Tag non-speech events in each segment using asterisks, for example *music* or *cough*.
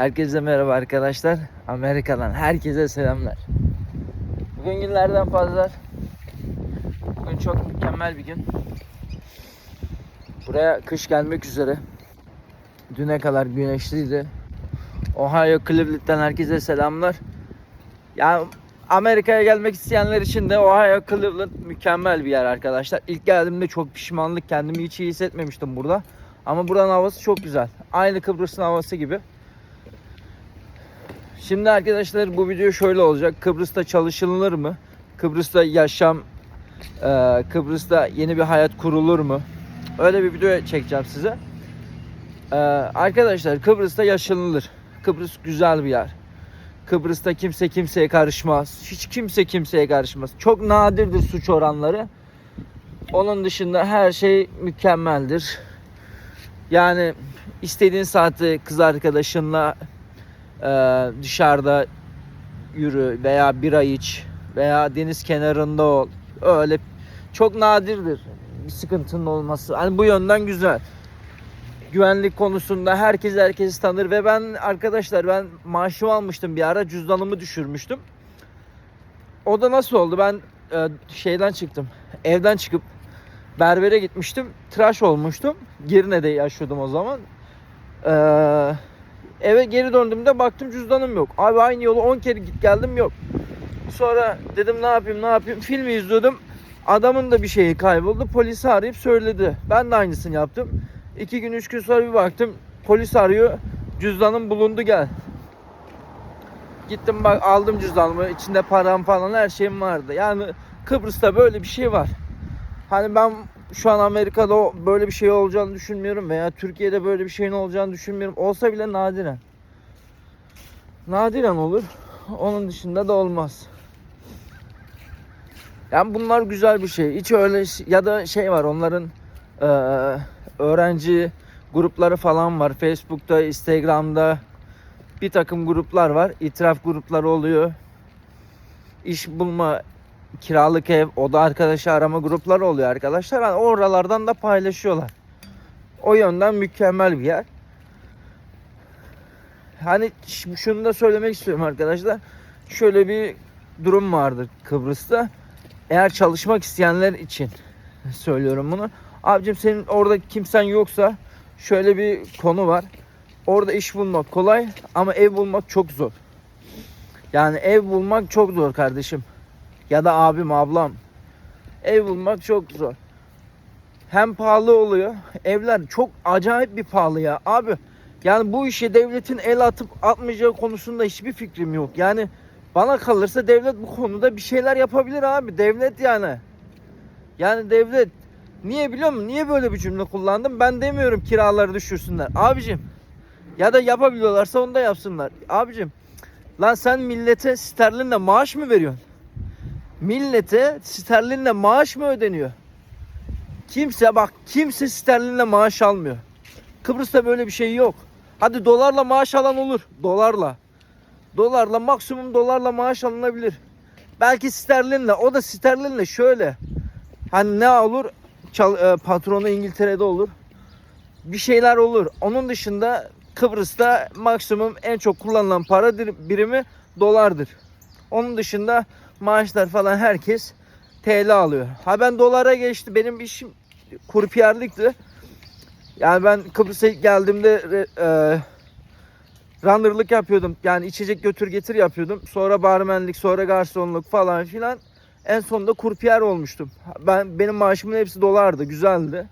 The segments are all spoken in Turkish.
Herkese merhaba arkadaşlar. Amerika'dan herkese selamlar. Bugün günlerden pazar. Bugün çok mükemmel bir gün. Buraya kış gelmek üzere. Düne kadar güneşliydi. Ohio Cleveland'dan herkese selamlar. Ya Amerika'ya gelmek isteyenler için de Ohio Cleveland mükemmel bir yer arkadaşlar. İlk geldiğimde çok pişmanlık kendimi hiç iyi hissetmemiştim burada. Ama buranın havası çok güzel. Aynı Kıbrıs'ın havası gibi. Şimdi arkadaşlar bu video şöyle olacak. Kıbrıs'ta çalışılır mı? Kıbrıs'ta yaşam, e, Kıbrıs'ta yeni bir hayat kurulur mu? Öyle bir video çekeceğim size. E, arkadaşlar Kıbrıs'ta yaşanılır. Kıbrıs güzel bir yer. Kıbrıs'ta kimse kimseye karışmaz. Hiç kimse kimseye karışmaz. Çok nadirdir suç oranları. Onun dışında her şey mükemmeldir. Yani istediğin saati kız arkadaşınla e, dışarıda yürü veya bira iç veya deniz kenarında ol. Öyle çok nadirdir bir sıkıntının olması. Hani bu yönden güzel. Güvenlik konusunda herkes herkesi tanır ve ben arkadaşlar ben maaşımı almıştım bir ara cüzdanımı düşürmüştüm. O da nasıl oldu? Ben e, şeyden çıktım. Evden çıkıp berbere gitmiştim. Tıraş olmuştum. Girne'de yaşıyordum o zaman. Eee Eve geri döndüğümde baktım cüzdanım yok. Abi aynı yolu 10 kere git geldim yok. Sonra dedim ne yapayım ne yapayım. Filmi izliyordum. Adamın da bir şeyi kayboldu. Polisi arayıp söyledi. Ben de aynısını yaptım. 2 gün 3 gün sonra bir baktım. Polis arıyor. Cüzdanım bulundu gel. Gittim bak aldım cüzdanımı. İçinde param falan her şeyim vardı. Yani Kıbrıs'ta böyle bir şey var. Hani ben şu an Amerika'da böyle bir şey olacağını düşünmüyorum veya Türkiye'de böyle bir şeyin olacağını düşünmüyorum. Olsa bile nadiren. Nadiren olur. Onun dışında da olmaz. Yani bunlar güzel bir şey. Hiç öyle ya da şey var onların eee, öğrenci grupları falan var. Facebook'ta, Instagram'da bir takım gruplar var. İtiraf grupları oluyor. İş bulma kiralık ev, oda arkadaşı arama grupları oluyor arkadaşlar. Hani oralardan da paylaşıyorlar. O yönden mükemmel bir yer. Hani şunu da söylemek istiyorum arkadaşlar. Şöyle bir durum vardır Kıbrıs'ta. Eğer çalışmak isteyenler için *laughs* söylüyorum bunu. Abicim senin orada kimsen yoksa şöyle bir konu var. Orada iş bulmak kolay ama ev bulmak çok zor. Yani ev bulmak çok zor kardeşim ya da abim ablam ev bulmak çok zor. Hem pahalı oluyor. Evler çok acayip bir pahalı ya. Abi yani bu işe devletin el atıp atmayacağı konusunda hiçbir fikrim yok. Yani bana kalırsa devlet bu konuda bir şeyler yapabilir abi. Devlet yani. Yani devlet niye biliyor musun? Niye böyle bir cümle kullandım? Ben demiyorum kiraları düşürsünler. Abicim ya da yapabiliyorlarsa onu da yapsınlar. Abicim lan sen millete sterlinle maaş mı veriyorsun? Millete sterlinle maaş mı ödeniyor? Kimse bak kimse sterlinle maaş almıyor. Kıbrıs'ta böyle bir şey yok. Hadi dolarla maaş alan olur. Dolarla. Dolarla maksimum dolarla maaş alınabilir. Belki sterlinle. O da sterlinle şöyle. Hani ne olur? Çal, e, patronu İngiltere'de olur. Bir şeyler olur. Onun dışında Kıbrıs'ta maksimum en çok kullanılan para birimi dolardır. Onun dışında maaşlar falan herkes TL alıyor. Ha ben dolara geçti. Benim işim kurpiyerlikti. Yani ben Kıbrıs'a geldiğimde e, runner'lık yapıyordum. Yani içecek götür getir yapıyordum. Sonra barmenlik, sonra garsonluk falan filan. En sonunda kurpiyer olmuştum. Ben benim maaşımın hepsi dolardı. Güzeldi.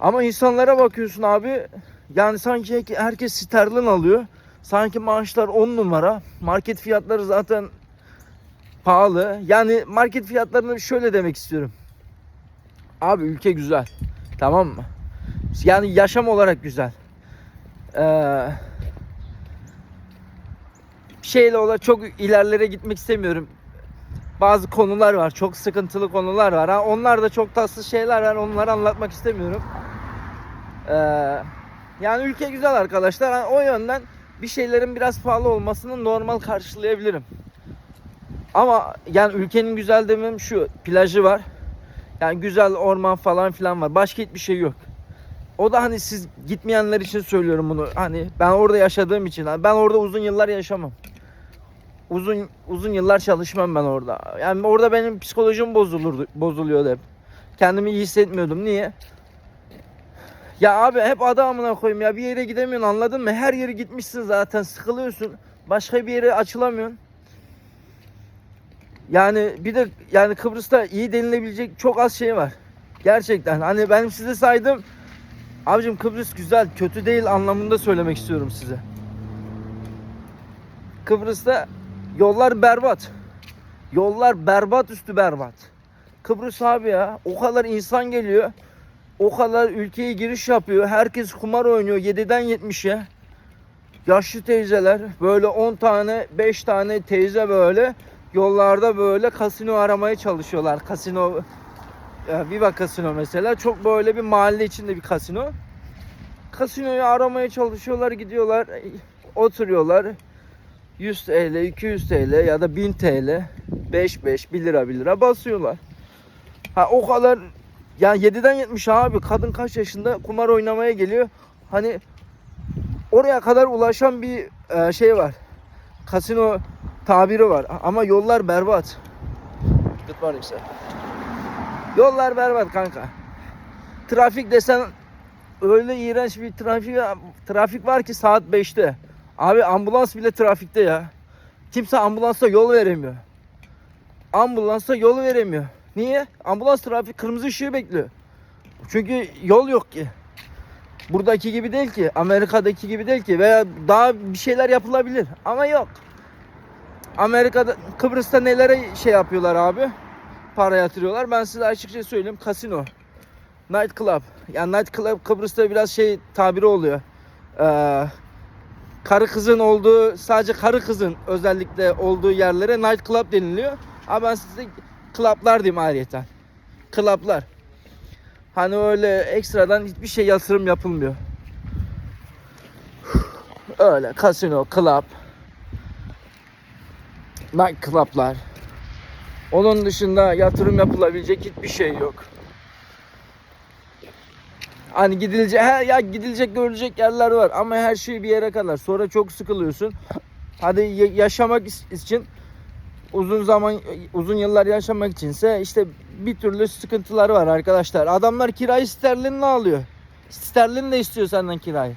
Ama insanlara bakıyorsun abi. Yani sanki herkes sterlin alıyor. Sanki maaşlar 10 numara. Market fiyatları zaten pahalı. Yani market fiyatlarını şöyle demek istiyorum. Abi ülke güzel. Tamam mı? Yani yaşam olarak güzel. Ee, şeyle olarak çok ilerlere gitmek istemiyorum. Bazı konular var. Çok sıkıntılı konular var. Ha, onlar da çok tatsız şeyler var. Onları anlatmak istemiyorum. Ee, yani ülke güzel arkadaşlar. Ha, o yönden bir şeylerin biraz pahalı olmasını normal karşılayabilirim. Ama yani ülkenin güzel demem şu plajı var. Yani güzel orman falan filan var. Başka hiçbir şey yok. O da hani siz gitmeyenler için söylüyorum bunu. Hani ben orada yaşadığım için. Hani ben orada uzun yıllar yaşamam. Uzun uzun yıllar çalışmam ben orada. Yani orada benim psikolojim bozulurdu, bozuluyordu hep. Kendimi iyi hissetmiyordum. Niye? Ya abi hep adamına koyayım ya bir yere gidemiyorsun anladın mı? Her yere gitmişsin zaten sıkılıyorsun. Başka bir yere açılamıyorsun. Yani bir de yani Kıbrıs'ta iyi denilebilecek çok az şey var. Gerçekten hani benim size saydığım abicim Kıbrıs güzel kötü değil anlamında söylemek istiyorum size. Kıbrıs'ta yollar berbat. Yollar berbat üstü berbat. Kıbrıs abi ya o kadar insan geliyor. O kadar ülkeye giriş yapıyor. Herkes kumar oynuyor 7'den 70'e. Yaşlı teyzeler böyle 10 tane 5 tane teyze böyle yollarda böyle kasino aramaya çalışıyorlar. Kasino Viva Kasino mesela çok böyle bir mahalle içinde bir kasino. Kasinoyu aramaya çalışıyorlar, gidiyorlar, oturuyorlar. 100 TL, 200 TL ya da 1000 TL, 5 5 1 lira 1 lira basıyorlar. Ha o kadar yani 7'den 70 abi kadın kaç yaşında kumar oynamaya geliyor. Hani oraya kadar ulaşan bir e, şey var. Kasino tabiri var ama yollar berbat. Good morning sir. Yollar berbat kanka. Trafik desen öyle iğrenç bir trafik trafik var ki saat 5'te. Abi ambulans bile trafikte ya. Kimse ambulansa yol veremiyor. Ambulansa yol veremiyor. Niye? Ambulans trafik kırmızı ışığı bekliyor. Çünkü yol yok ki. Buradaki gibi değil ki. Amerika'daki gibi değil ki. Veya daha bir şeyler yapılabilir. Ama yok. Amerika'da, Kıbrıs'ta nelere şey yapıyorlar abi? Para yatırıyorlar. Ben size açıkça söyleyeyim. Kasino. Night club. Yani night club Kıbrıs'ta biraz şey tabiri oluyor. Ee, karı kızın olduğu, sadece karı kızın özellikle olduğu yerlere night club deniliyor. Ama ben size club'lar diyeyim ayrıyeten. Club'lar. Hani öyle ekstradan hiçbir şey yatırım yapılmıyor. Öyle kasino, club, night club'lar. Onun dışında yatırım yapılabilecek hiçbir şey yok. Hani gidilecek, he, ya gidilecek görülecek yerler var ama her şey bir yere kadar. Sonra çok sıkılıyorsun. Hadi ya- yaşamak için uzun zaman uzun yıllar yaşamak içinse işte bir türlü sıkıntılar var arkadaşlar. Adamlar kirayı sterlinle alıyor. Sterlinle istiyor senden kirayı.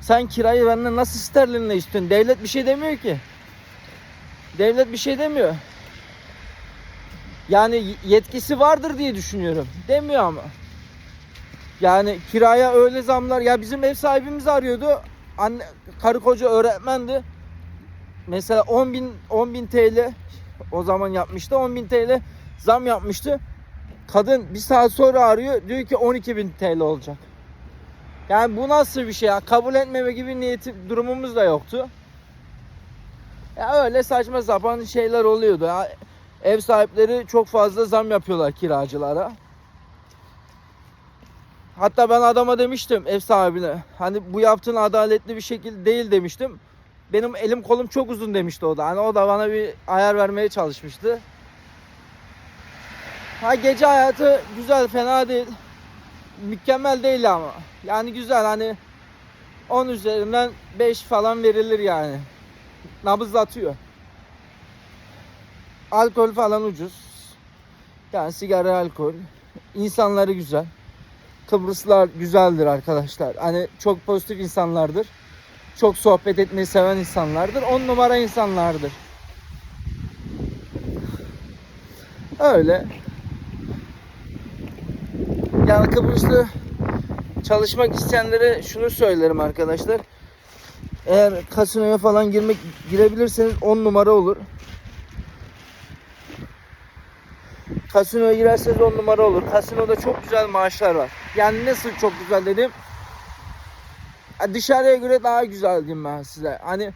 Sen kirayı benden nasıl sterlinle istiyorsun? Devlet bir şey demiyor ki. Devlet bir şey demiyor. Yani yetkisi vardır diye düşünüyorum. Demiyor ama. Yani kiraya öyle zamlar ya bizim ev sahibimiz arıyordu. Anne karı koca öğretmendi. Mesela 10 bin 10 bin TL o zaman yapmıştı 10 bin TL zam yapmıştı. Kadın bir saat sonra arıyor diyor ki 12 bin TL olacak. Yani bu nasıl bir şey ya? Kabul etmeme gibi niyeti durumumuz da yoktu. Ya öyle saçma sapan şeyler oluyordu. Ya, ev sahipleri çok fazla zam yapıyorlar kiracılara. Hatta ben adama demiştim ev sahibine. Hani bu yaptığın adaletli bir şekilde değil demiştim. Benim elim kolum çok uzun demişti o da. Hani o da bana bir ayar vermeye çalışmıştı. Ha gece hayatı güzel fena değil. Mükemmel değil ama. Yani güzel hani 10 üzerinden 5 falan verilir yani. Nabızlatıyor. Alkol falan ucuz. Yani sigara, alkol. İnsanları güzel. Kıbrıslılar güzeldir arkadaşlar. Hani çok pozitif insanlardır. Çok sohbet etmeyi seven insanlardır. On numara insanlardır. Öyle. Yani Kıbrıs'ta çalışmak isteyenlere şunu söylerim arkadaşlar. Eğer kasinoya falan girmek girebilirseniz 10 numara olur. Kasinoya girerseniz 10 numara olur. Kasinoda çok güzel maaşlar var. Yani nasıl çok güzel dedim. Ya Dışarıya göre daha güzel diyeyim ben size. Hani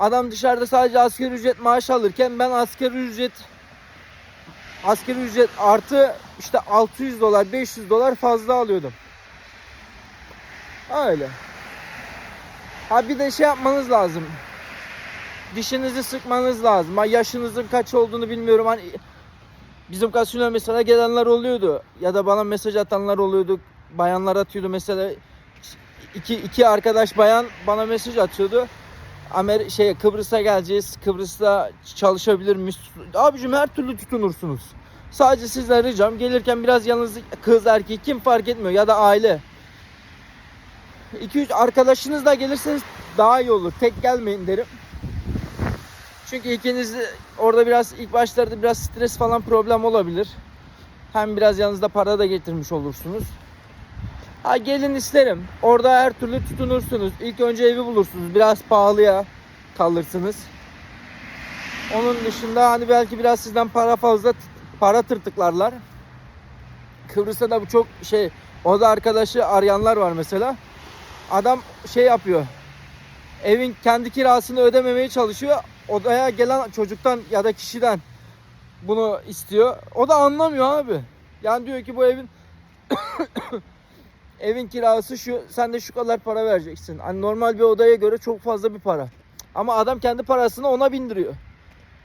adam dışarıda sadece asgari ücret maaş alırken ben asgari ücret asgari ücret artı işte 600 dolar 500 dolar fazla alıyordum. Öyle. Ha bir de şey yapmanız lazım. Dişinizi sıkmanız lazım. Ha yaşınızın kaç olduğunu bilmiyorum. Hani bizim kasino mesela gelenler oluyordu. Ya da bana mesaj atanlar oluyordu. bayanlar atıyordu mesela iki, iki arkadaş bayan bana mesaj atıyordu. Amer şey Kıbrıs'a geleceğiz. Kıbrıs'ta çalışabilir miyiz? Abicim her türlü tutunursunuz. Sadece sizden ricam gelirken biraz yalnız kız erkek kim fark etmiyor ya da aile. 2-3 arkadaşınız da gelirseniz daha iyi olur. Tek gelmeyin derim. Çünkü ikiniz orada biraz ilk başlarda biraz stres falan problem olabilir. Hem biraz yanınızda para da getirmiş olursunuz. Ha gelin isterim. Orada her türlü tutunursunuz. İlk önce evi bulursunuz. Biraz pahalıya kalırsınız. Onun dışında hani belki biraz sizden para fazla para tırtıklarlar. Kıbrıs'ta da bu çok şey o da arkadaşı arayanlar var mesela. Adam şey yapıyor. Evin kendi kirasını ödememeye çalışıyor. Odaya gelen çocuktan ya da kişiden bunu istiyor. O da anlamıyor abi. Yani diyor ki bu evin *coughs* evin kirası şu sen de şu kadar para vereceksin. Hani normal bir odaya göre çok fazla bir para. Ama adam kendi parasını ona bindiriyor.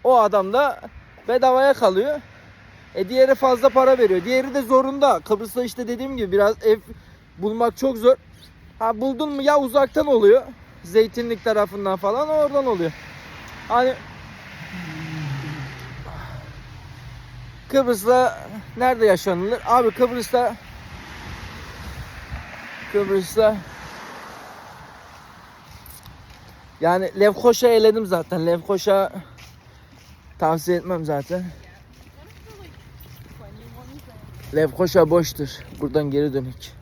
O adam da bedavaya kalıyor. E diğeri fazla para veriyor. Diğeri de zorunda. Kıbrıs'ta işte dediğim gibi biraz ev bulmak çok zor. Ha buldun mu ya uzaktan oluyor. Zeytinlik tarafından falan oradan oluyor. Hani Kıbrıs'ta nerede yaşanılır? Abi Kıbrıs'ta Kıbrıs'ta yani Lefkoşa eledim zaten. Lefkoşa tavsiye etmem zaten. Lefkoşa boştur. Buradan geri dönük.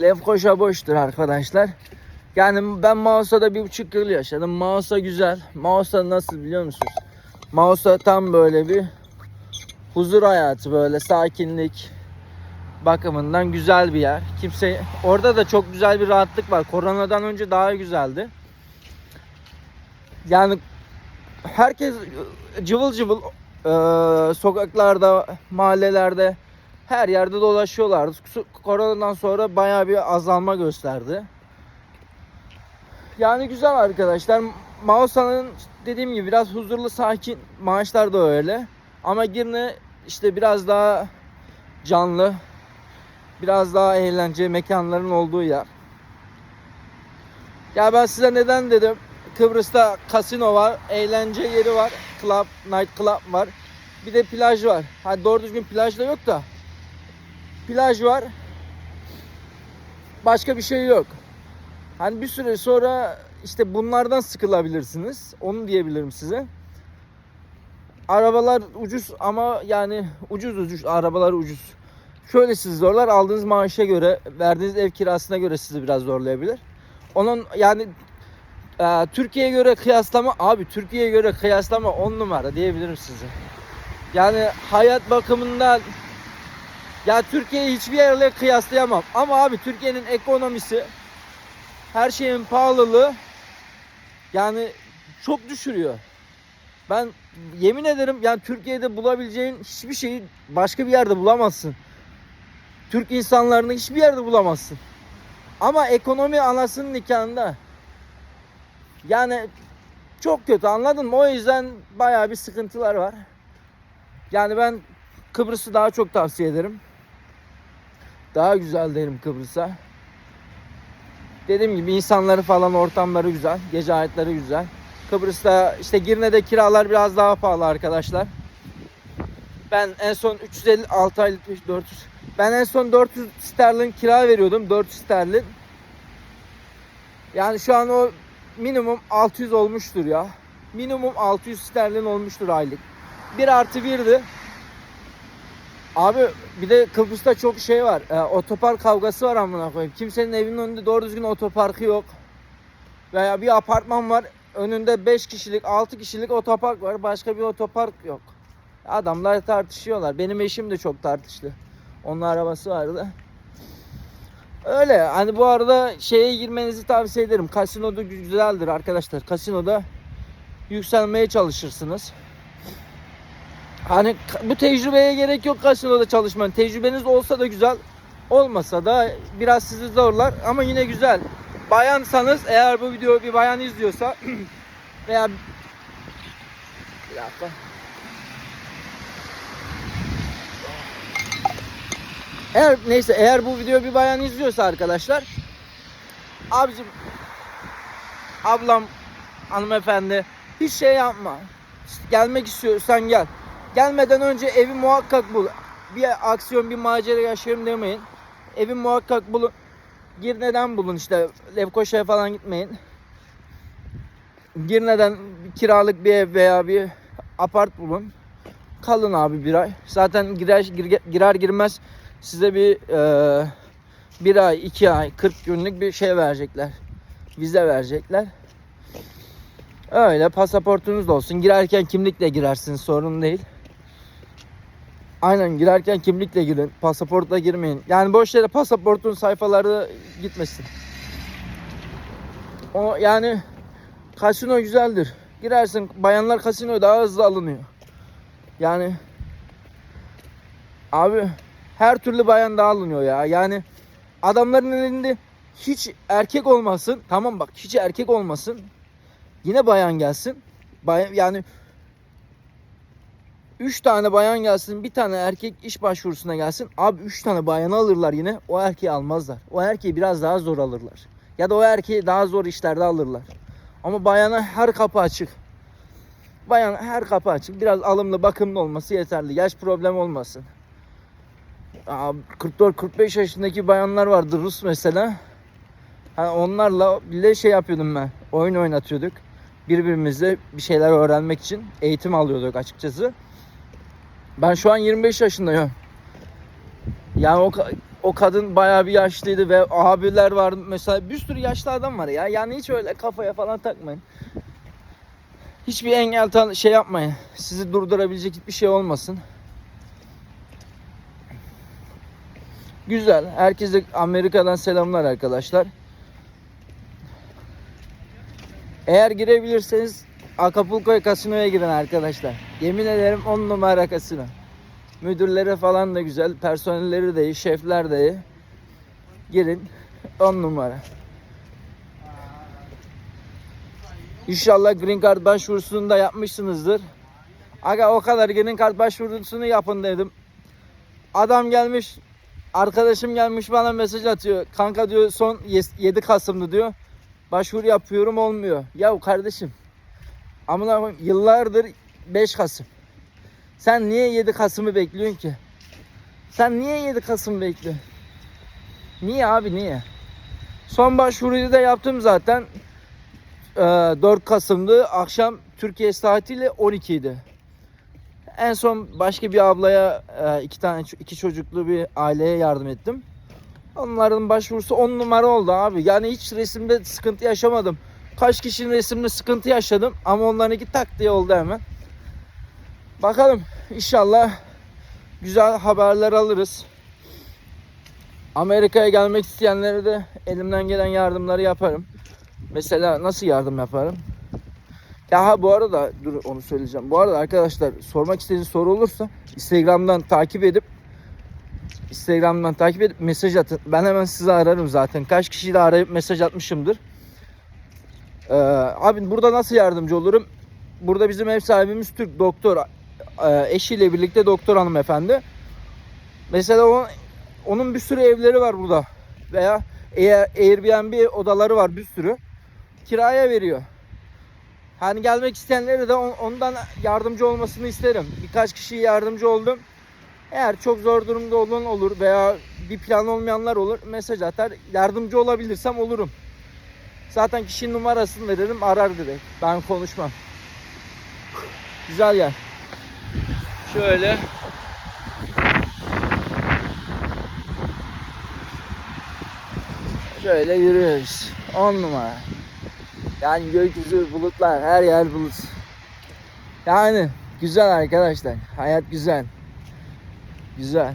Lefkoşa boştur arkadaşlar. Yani ben Mausa'da bir buçuk yıl yaşadım. Mausa güzel. Mausa nasıl biliyor musunuz? Mausa tam böyle bir huzur hayatı böyle sakinlik bakımından güzel bir yer. Kimse orada da çok güzel bir rahatlık var. Koronadan önce daha güzeldi. Yani herkes cıvıl cıvıl e, sokaklarda, mahallelerde her yerde dolaşıyorlardı. Koronadan sonra bayağı bir azalma gösterdi. Yani güzel arkadaşlar. Mausa'nın dediğim gibi biraz huzurlu, sakin. Maaşlar da öyle. Ama Girne işte biraz daha canlı, biraz daha eğlence mekanların olduğu yer. Ya ben size neden dedim? Kıbrıs'ta kasino var, eğlence yeri var, club, night club var. Bir de plaj var. Hadi doğru düzgün plaj da yok da. Plaj var. Başka bir şey yok. Hani bir süre sonra işte bunlardan sıkılabilirsiniz. Onu diyebilirim size. Arabalar ucuz ama yani ucuz ucuz arabalar ucuz. Şöyle sizi zorlar aldığınız maaşa göre verdiğiniz ev kirasına göre sizi biraz zorlayabilir. Onun yani e, Türkiye'ye göre kıyaslama abi Türkiye'ye göre kıyaslama 10 numara diyebilirim size. Yani hayat bakımından ya Türkiye'yi hiçbir yerle kıyaslayamam. Ama abi Türkiye'nin ekonomisi her şeyin pahalılığı yani çok düşürüyor. Ben yemin ederim yani Türkiye'de bulabileceğin hiçbir şeyi başka bir yerde bulamazsın. Türk insanlarını hiçbir yerde bulamazsın. Ama ekonomi anasının nikahında. Yani çok kötü anladın mı? O yüzden bayağı bir sıkıntılar var. Yani ben Kıbrıs'ı daha çok tavsiye ederim. Daha güzel derim Kıbrıs'a. Dediğim gibi insanları falan ortamları güzel. Gece hayatları güzel. Kıbrıs'ta işte Girne'de kiralar biraz daha pahalı arkadaşlar. Ben en son 356 aylık 400 ben en son 400 sterlin kira veriyordum. 400 sterlin. Yani şu an o minimum 600 olmuştur ya. Minimum 600 sterlin olmuştur aylık. 1 artı 1'di. Abi bir de Kıbrıs'ta çok şey var. E, otopark kavgası var amına koyayım. Kimsenin evinin önünde doğru düzgün otoparkı yok. Veya bir apartman var. Önünde 5 kişilik, 6 kişilik otopark var. Başka bir otopark yok. Adamlar tartışıyorlar. Benim eşim de çok tartıştı. Onun arabası vardı. Öyle hani bu arada şeye girmenizi tavsiye ederim. Kasinoda güzeldir arkadaşlar. Kasinoda yükselmeye çalışırsınız. Hani bu tecrübeye gerek yok kasinoda çalışmanın. Tecrübeniz olsa da güzel, olmasa da biraz sizi zorlar ama yine güzel. Bayansanız eğer bu videoyu bir bayan izliyorsa *clears throat* veya bir dakika. Eğer neyse eğer bu video bir bayan izliyorsa arkadaşlar abicim ablam hanımefendi hiç şey yapma. Gelmek istiyorsan gel. Gelmeden önce evi muhakkak bul. Bir aksiyon bir macera yaşayayım demeyin. Evi muhakkak bulun. Girne'den bulun işte Lefkoşa'ya falan gitmeyin. Girne'den kiralık bir ev veya bir apart bulun. Kalın abi bir ay. Zaten girer, gir- girer girmez size bir e, bir ay, iki ay, 40 günlük bir şey verecekler. Vize verecekler. Öyle pasaportunuz da olsun. Girerken kimlikle girersiniz sorun değil. Aynen girerken kimlikle girin. Pasaportla girmeyin. Yani boş yere pasaportun sayfaları gitmesin. O yani kasino güzeldir. Girersin bayanlar kasino daha hızlı alınıyor. Yani abi her türlü bayan daha alınıyor ya. Yani adamların elinde hiç erkek olmasın. Tamam bak hiç erkek olmasın. Yine bayan gelsin. Bayan, yani 3 tane bayan gelsin, bir tane erkek iş başvurusuna gelsin. Abi 3 tane bayanı alırlar yine. O erkeği almazlar. O erkeği biraz daha zor alırlar. Ya da o erkeği daha zor işlerde alırlar. Ama bayana her kapı açık. Bayan her kapı açık. Biraz alımlı, bakımlı olması yeterli. Yaş problem olmasın. 44-45 yaşındaki bayanlar vardı Rus mesela. Hani onlarla bile şey yapıyordum ben. Oyun oynatıyorduk. Birbirimizle bir şeyler öğrenmek için eğitim alıyorduk açıkçası. Ben şu an 25 yaşındayım. Yani o, o kadın bayağı bir yaşlıydı ve abiler vardı. Mesela bir sürü yaşlı adam var ya. Yani hiç öyle kafaya falan takmayın. Hiçbir engel tan- şey yapmayın. Sizi durdurabilecek hiçbir şey olmasın. Güzel. Herkese Amerika'dan selamlar arkadaşlar. Eğer girebilirseniz Acapulco Casino'ya girin arkadaşlar. Yemin ederim 10 numara kasino. Müdürleri falan da güzel, personelleri de iyi, şefler de iyi. Girin 10 numara. İnşallah Green Card başvurusunu da yapmışsınızdır. Aga o kadar Green Card başvurusunu yapın dedim. Adam gelmiş, arkadaşım gelmiş bana mesaj atıyor. Kanka diyor son 7 Kasım'dı diyor. Başvuru yapıyorum olmuyor. Ya kardeşim amına koyayım yıllardır 5 Kasım. Sen niye 7 Kasım'ı bekliyorsun ki? Sen niye 7 Kasım bekliyorsun? Niye abi niye? Son başvuruyu da yaptım zaten. Ee, 4 Kasım'dı. Akşam Türkiye saatiyle 12 idi. En son başka bir ablaya e, iki tane iki çocuklu bir aileye yardım ettim. Onların başvurusu 10 numara oldu abi. Yani hiç resimde sıkıntı yaşamadım. Kaç kişinin resimde sıkıntı yaşadım ama onlarınki tak diye oldu hemen. Bakalım inşallah güzel haberler alırız. Amerika'ya gelmek isteyenlere de elimden gelen yardımları yaparım. Mesela nasıl yardım yaparım? Ya ha bu arada dur onu söyleyeceğim. Bu arada arkadaşlar sormak istediğiniz soru olursa Instagram'dan takip edip Instagram'dan takip edip mesaj atın. Ben hemen sizi ararım zaten. Kaç kişiyi de arayıp mesaj atmışımdır. Ee, abi burada nasıl yardımcı olurum? Burada bizim ev sahibimiz Türk doktor. Ee, eşiyle birlikte doktor hanımefendi. Mesela o, onun bir sürü evleri var burada. Veya Air- Airbnb odaları var bir sürü. Kiraya veriyor. Hani gelmek isteyenlere de on- ondan yardımcı olmasını isterim. Birkaç kişiye yardımcı oldum. Eğer çok zor durumda olan olur veya bir plan olmayanlar olur mesaj atar. Yardımcı olabilirsem olurum. Zaten kişinin numarasını veririm arar direkt. Ben konuşmam. Güzel yer. Şöyle. Şöyle yürüyoruz. 10 numara. Yani gökyüzü bulutlar her yer bulut. Yani güzel arkadaşlar. Hayat güzel. Güzel.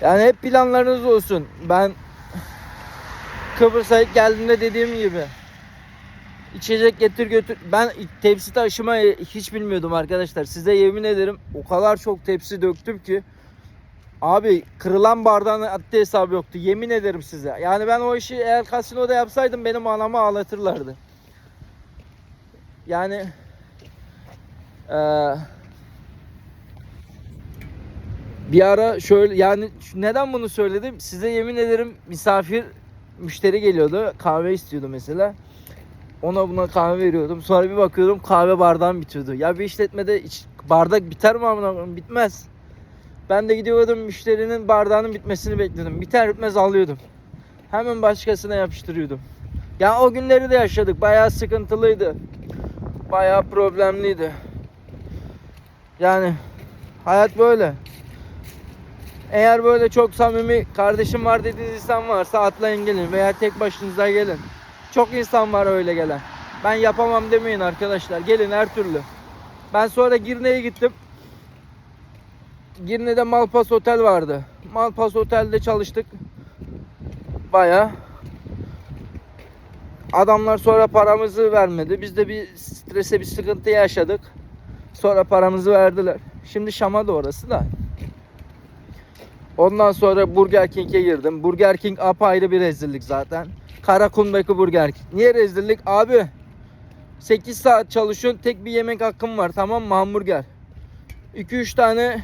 Yani hep planlarınız olsun. Ben Kıbrıs'a geldiğimde dediğim gibi içecek getir götür. Ben tepsi taşımayı hiç bilmiyordum arkadaşlar. Size yemin ederim o kadar çok tepsi döktüm ki Abi kırılan bardağın adli hesabı yoktu. Yemin ederim size. Yani ben o işi eğer kasinoda yapsaydım benim anamı ağlatırlardı. Yani Ee, bir ara şöyle yani neden bunu söyledim? Size yemin ederim misafir müşteri geliyordu. Kahve istiyordu mesela. Ona buna kahve veriyordum. Sonra bir bakıyordum kahve bardağım bitiyordu. Ya bir işletmede iç- bardak biter mi amına? Bitmez. Ben de gidiyordum müşterinin bardağının bitmesini bekliyordum. Biter bitmez alıyordum. Hemen başkasına yapıştırıyordum. Ya o günleri de yaşadık. Bayağı sıkıntılıydı. Bayağı problemliydi. Yani hayat böyle. Eğer böyle çok samimi kardeşim var dediğiniz insan varsa atlayın gelin veya tek başınıza gelin. Çok insan var öyle gelen. Ben yapamam demeyin arkadaşlar. Gelin her türlü. Ben sonra Girne'ye gittim. Girne'de Malpas Otel vardı. Malpas Otel'de çalıştık. Baya. Adamlar sonra paramızı vermedi. Biz de bir strese bir sıkıntı yaşadık. Sonra paramızı verdiler. Şimdi Şam'a da orası da. Ondan sonra Burger King'e girdim. Burger King apayrı bir rezillik zaten. Karakum'daki Burger King. Niye rezillik? Abi 8 saat çalışıyorsun. Tek bir yemek hakkım var. Tamam mı? Hamburger. 2-3 tane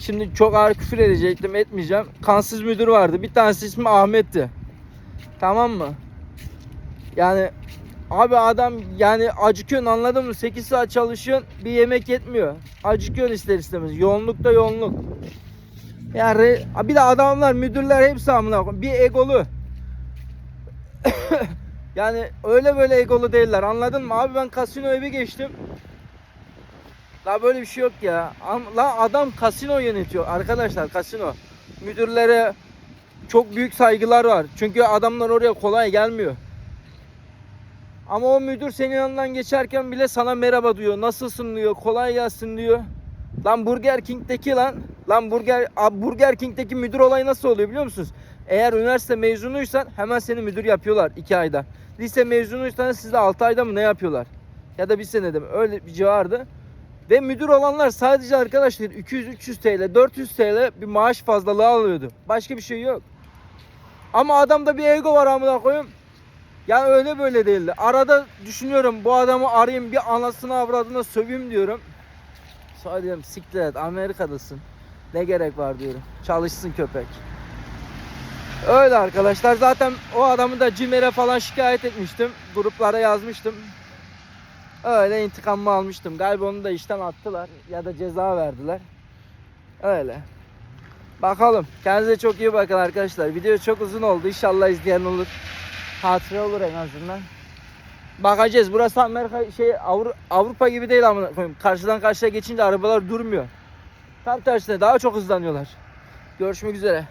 Şimdi çok ağır küfür edecektim. Etmeyeceğim. Kansız müdür vardı. Bir tanesi ismi Ahmet'ti. Tamam mı? Yani abi adam yani acıkıyorsun anladın mı? 8 saat çalışıyorsun. Bir yemek yetmiyor. Acıkıyorsun ister istemez. Yoğunlukta yoğunluk. Yani bir de adamlar müdürler hepsi amına. Bir egolu. *coughs* yani öyle böyle egolu değiller anladın mı? Abi ben kasinoya bir geçtim. La böyle bir şey yok ya. La adam kasino yönetiyor arkadaşlar kasino. Müdürlere çok büyük saygılar var. Çünkü adamlar oraya kolay gelmiyor. Ama o müdür senin yanından geçerken bile sana merhaba diyor. Nasılsın diyor. Kolay gelsin diyor. Lan Burger King'deki lan. Lan Burger Burger King'deki müdür olayı nasıl oluyor biliyor musunuz? Eğer üniversite mezunuysan hemen seni müdür yapıyorlar 2 ayda. Lise mezunuysan size 6 ayda mı ne yapıyorlar? Ya da bir senede mi? Öyle bir civardı. Ve müdür olanlar sadece arkadaşlar 200-300 TL, 400 TL bir maaş fazlalığı alıyordu. Başka bir şey yok. Ama adamda bir ego var amına koyayım. Ya öyle böyle değildi. Arada düşünüyorum bu adamı arayayım bir anasını avradına söveyim diyorum. Sonra diyorum siktir et Amerika'dasın. Ne gerek var diyorum. Çalışsın köpek. Öyle arkadaşlar. Zaten o adamı da CİMER'e falan şikayet etmiştim. Gruplara yazmıştım. Öyle intikamımı almıştım. Galiba onu da işten attılar ya da ceza verdiler. Öyle. Bakalım. Kendinize çok iyi bakın arkadaşlar. Video çok uzun oldu. İnşallah izleyen olur. Hatıra olur en azından. Bakacağız. Burası Amerika şey Avru- Avrupa gibi değil ama karşıdan karşıya geçince arabalar durmuyor. Tam tersine daha çok hızlanıyorlar. Görüşmek üzere.